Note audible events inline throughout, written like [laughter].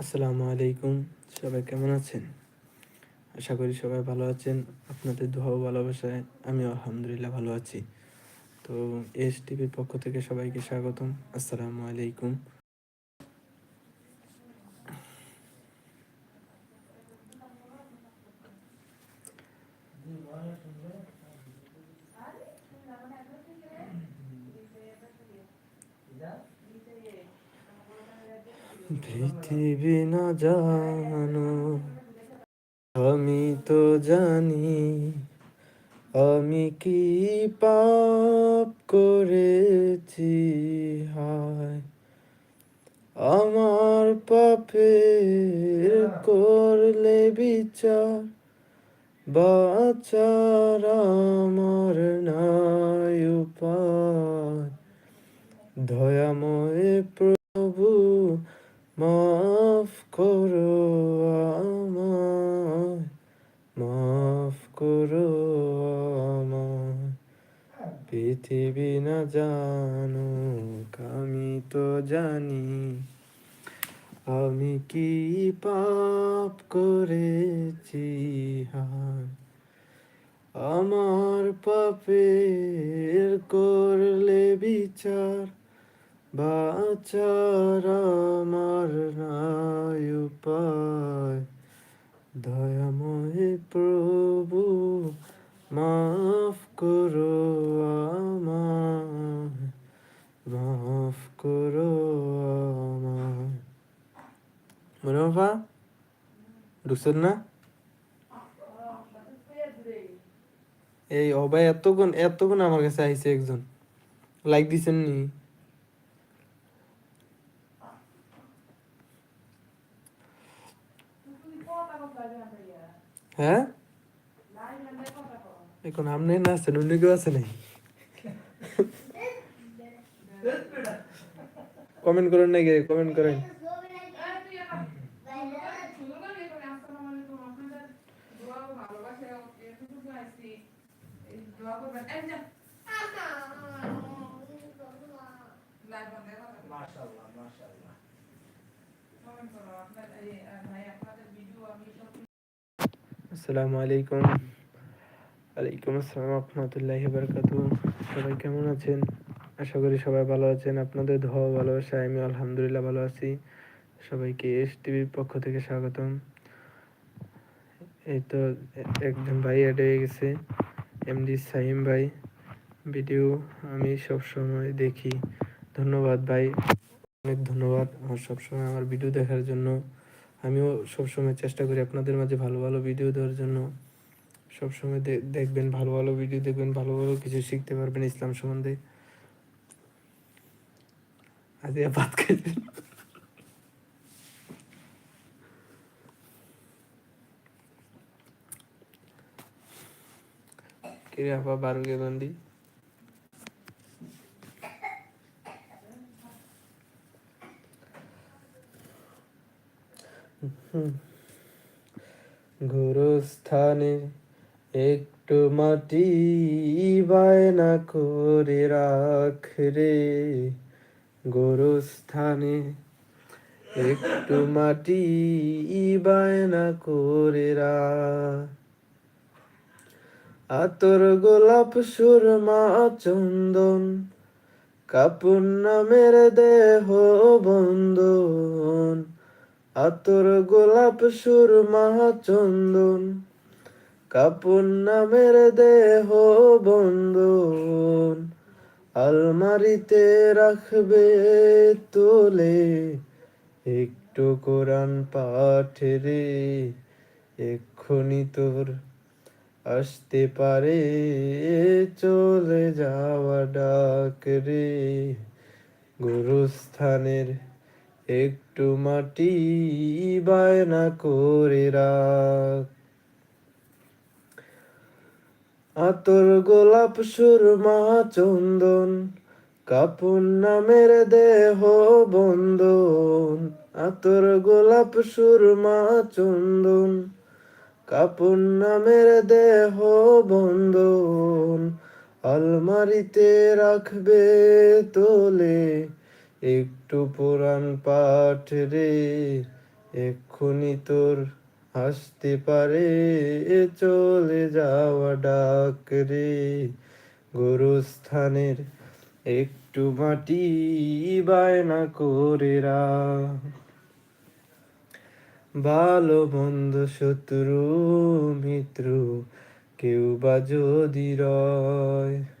আসসালামু আলাইকুম। সবাই কেমন আছেন? আশা করি সবাই ভালো আছেন। আপনাদের দোয়া ভালোবাসায় আমি আলহামদুলিল্লাহ ভালো আছি। তো এস টিভির পক্ষ থেকে সবাইকে স্বাগতম। আসসালামু আলাইকুম। পৃথিবী না জানো। আমি তো জানি, আমি কি পাপ করেছি, হায়। আমার পাপের করলে বিচার, বাচার আমার নাই উপায় দয়াময় প্রভু মাফ করো আমায় মাফ করো আমায় পৃথিবী না জানো আমি তো জানি। আমি কি পাপ করেছি আমার পাপের করলে বিচার, বাচার আমার নাই উপায়। দয়াময় প্রভু, মাফ করো আমায় মাফ করো আমায় মুনাফা ঢুকছেন না এই ভাই এতক্ষণ এতক্ষণ আমার কাছে আইছে একজন। লাইক দিছেন নি? হ্যাঁ? এখন আপনি না আছেন অন্য কেউ আছে নাই কমেন্ট [laughs] করেন নাকি কমেন্ট করেন। আসসালামু আলাইকুম। আলাইকুম আসসালাম রহমতুল্লাহি বারকাতু সবাই কেমন আছেন? আশা করি সবাই ভালো আছেন। আপনাদের ধোয়া ভালোবাসায় আমি আলহামদুলিল্লাহ ভালো আছি। সবাইকে এস টিভির পক্ষ থেকে স্বাগতম। এই তো একজন ভাই অ্যাড হয়ে গেছে এমডি সাইম ভাই। ভিডিও আমি সব সময় দেখি। ধন্যবাদ ভাই। অনেক ধন্যবাদ। আমার সবসময় আমার ভিডিও দেখার জন্য। আমিও সবসময় চেষ্টা করি আপনাদের মাঝে ভালো ভালো ভিডিও দেওয়ার জন্য। সবসময় দেখবেন, ভালো ভালো ভিডিও দেখবেন, ভালো ভালো কিছু শিখতে পারবেন ইসলাম সম্বন্ধে। আজকে ভাত খাইবেন কিরে আপা গোরস্থানে একটু মাটি বায়না করে রাখ রে। গোরস্থানে একটু মাটি বায়না করে আতর গোলাপ, সুরমা, চন্দন কাপুর নামের দেহ বন্দন আতর গোলাপ সুরমা চন্দন কাপুর নামের দেহ বন্দন আলমারিতে রাখবে তোলে, একটু কোরআন পাঠ রে এক্ষুনি তোর আসতে পারে, চলে যাওয়া ডাক রে, গুরুস্থানের একটু মাটি বায়না করে রাখ। আতর গোলাপ, সুরমা, চন্দন কাপুর নামের দেহ বন্দন। আতর গোলাপ, সুরমা, চন্দন কাপুর নামের দেহ বন্দন। আলমারিতে রাখবে তোলে একটু পুরাণ পাঠ রে, এক্ষুনি তোর আসতে পারে চলে যাওয়া ডাক রে। গোরস্থানের একটু মাটি বায়না করে রা ভালো মন্দ শত্রু, মিত্র, কেউ বা যদি রয়।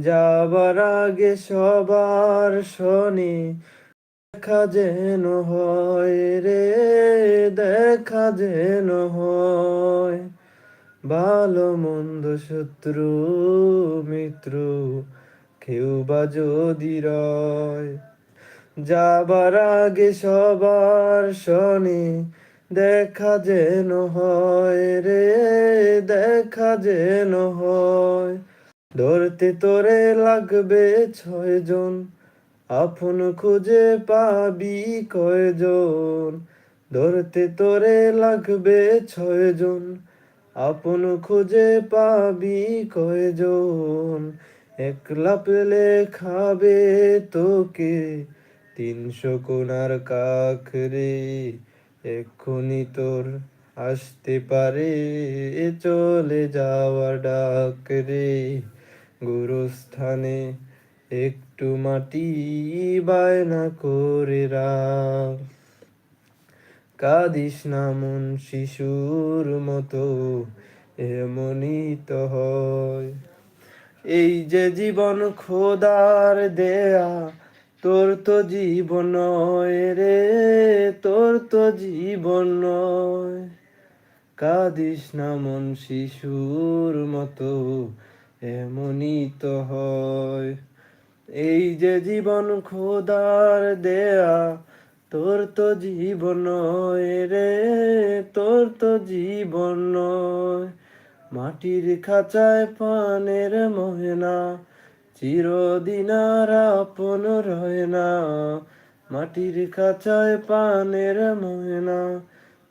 যাবার আগে সবার শনি দেখা যেন হয় রে, দেখা যেন হয়। ভালো মন্দ শত্রু, মিত্র, কেউ বা যদি রয়। যাবার আগে সবার শনি দেখা যেন হয় রে, দেখা যেন হয়। ধরতে তোরে লাগবে ছয়জন, আপন খুঁজে পাবি কয়জন? ধরতে তোরে লাগবে ছয়জন, আপন খুঁজে পাবি কয়জন? একলা পেলে খাবে তোকে তিনশো কোনার কাখ রে, এক্ষুনি তোর আসতে পারে, চলে যাওয়া ডাক রে। গুরুস্থানে একটু মাটি বায়না করে কাদিস না শিশুর মতো, এমনই তো হয়। এই যে জীবন খোদার দেয়া, তোর তো জীবন রে, তোর তো জীবন নয়। কাদিস না মন শিশুর মতো এমনই তো হয়। এই যে জীবন খোদার দেয়া, তোর তো জীবন রে, তোর তো জীবন মাটির খাঁচায় পানের মহেনা চিরদিন আর আপন রয় না। মাটির খাঁচায় পানের মহেনা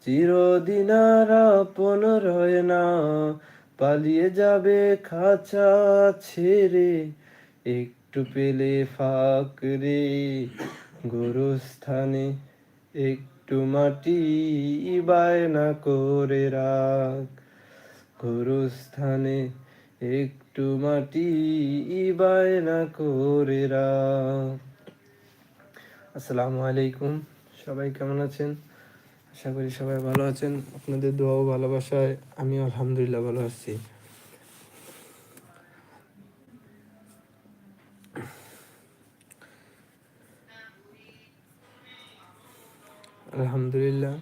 চিরদিন আর আপন রয় না। পালিয়ে যাবে খাঁচা ছেড়ে, একটু পেলে ফাঁক রে। গোরস্থানে একটু মাটি বায়না করে রাখ। গোরস্থানে একটু মাটি বায়না করে রাখ। আসসালামু আলাইকুম, সবাই কেমন আছেন? আশা করি সবাই ভালো আছেন। আপনাদের দোয়া ও ভালোবাসায় আমি আলহামদুলিল্লাহ ভালো আছি। আলহামদুলিল্লাহ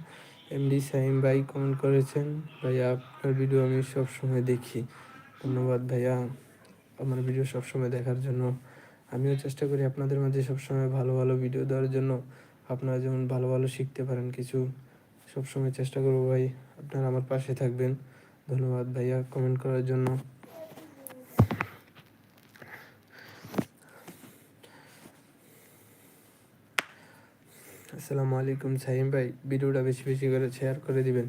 এমডি সাইম ভাই কমেন্ট করেছেন। ভাইয়া, আপনার ভিডিও আমি সব সময় দেখি। ধন্যবাদ ভাইয়া। আমার ভিডিও সব সময় দেখার জন্য। আমিও চেষ্টা করি আপনাদের মাঝে সবসময় ভালো ভালো ভিডিও দেওয়ার জন্য। আপনারা যেমন ভালো ভালো শিখতে পারেন কিছু। সবসময় চেষ্টা করব ভাই, আপনারা আমার পাশে থাকবেন। ধন্যবাদ ভাইয়া কমেন্ট করার জন্য। আসসালামু আলাইকুম সাইম ভাই, ভিডিওটা বেশি বেশি করে শেয়ার করে দিবেন,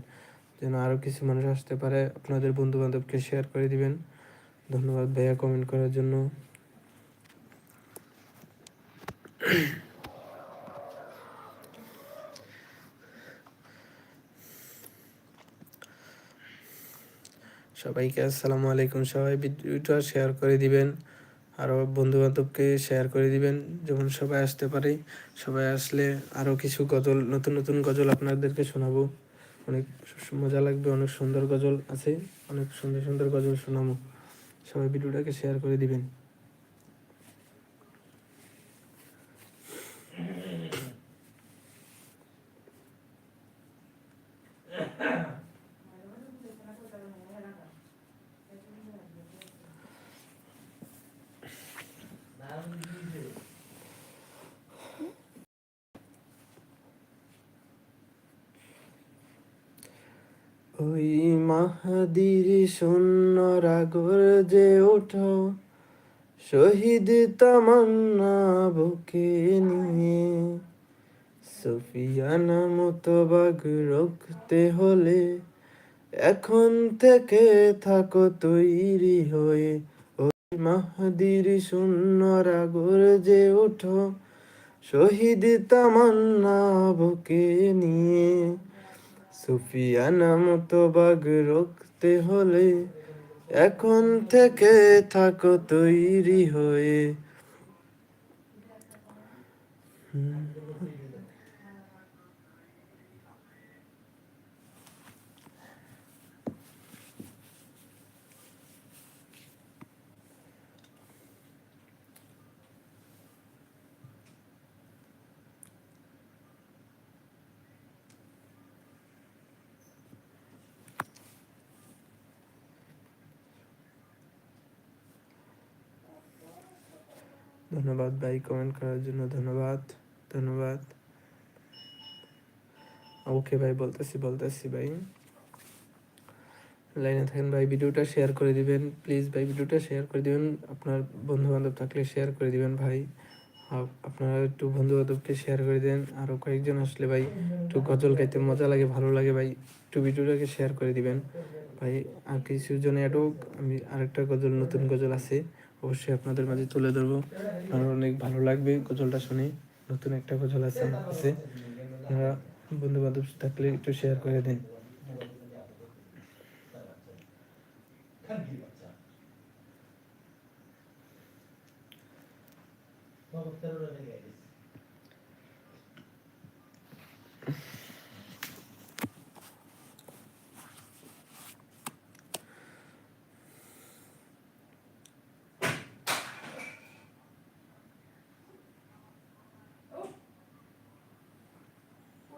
যেন আরও কিছু মানুষ আসতে পারে, আপনাদের বন্ধু বান্ধবকে শেয়ার করে দিবেন। ধন্যবাদ ভাইয়া কমেন্ট করার জন্য। সবাইকে আসসালামু আলাইকুম। সবাই ভিডিওটা শেয়ার করে দিবেন। আরও বন্ধুবান্ধবকে শেয়ার করে দিবেন, যেমন সবাই আসতে পারে। সবাই আসলে আরও কিছু গজল, নতুন নতুন গজল আপনাদেরকে শোনাবো। অনেক মজা লাগবে, অনেক সুন্দর গজল আছে, অনেক সুন্দর সুন্দর গজল শোনাবো। সবাই ভিডিওটাকে শেয়ার করে দিবেন। ওই মাহাদির শূন্য রাগর যে ওঠো, শহীদ তামান্না বুকে নিয়ে। সফিয়ানা মতো বাগ রখতে হলে, এখন থেকে থাকো তৈরি হয়ে। ওই মাহাদির শূন্য রাগর যে ওঠো, শহীদ তামান্না বুকে নিয়ে। সুফিয়ানা মতো বাগ রক্তে হলে এখন থেকে থাকো তৈরি হয়ে। ধন্যবাদ ভাই কমেন্ট করার জন্য ধন্যবাদ ধন্যবাদ। ওকে ভাই, বলতেছি বলতেছি ভাই। লাইনে থাকেন ভাই, ভিডিওটা শেয়ার করে দিবেন প্লিজ ভাই, ভিডিওটা শেয়ার করে দিবেন। আপনার বন্ধু বান্ধব থাকলে শেয়ার করে দিবেন ভাই। আপ- আপনারা একটু বন্ধু বান্ধবকে শেয়ার করে দেন আরও কয়েকজন আসলে ভাই, একটু গজল গাইতে মজা লাগে, ভালো লাগে ভাই, একটু ভিডিওটাকে শেয়ার করে দিবেন। ভাই, আর কিছু জন অ্যাডও আমি আরেকটা গজল, নতুন গজল আছে। অবশ্যই আপনাদের মাঝে তুলে ধরবো। আমার অনেক ভালো লাগবে গজলটা শুনে। নতুন একটা গজল আছে আছে। আপনারা বন্ধু বান্ধব থাকলে একটু শেয়ার করে দেন।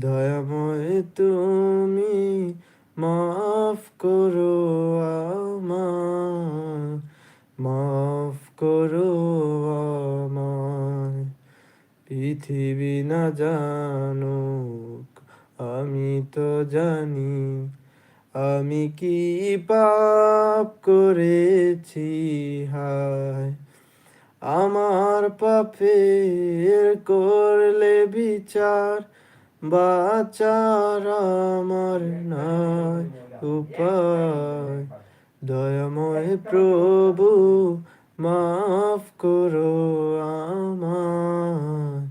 দয়াময় তুমি মাফ করো মাফ করো আমায়। পৃথিবী না জানুক, আমি তো জানি, আমি কি পাপ করেছি, হায়। আমার পাপের করলে বিচার বাচার আমার নাই উপায়। দয়াময় প্রভু, মাফ করো আমায়,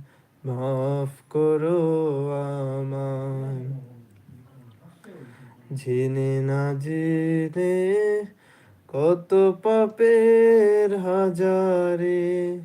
মাফ করো আমায়। জেনে না জেনে কত পাপের হাজারে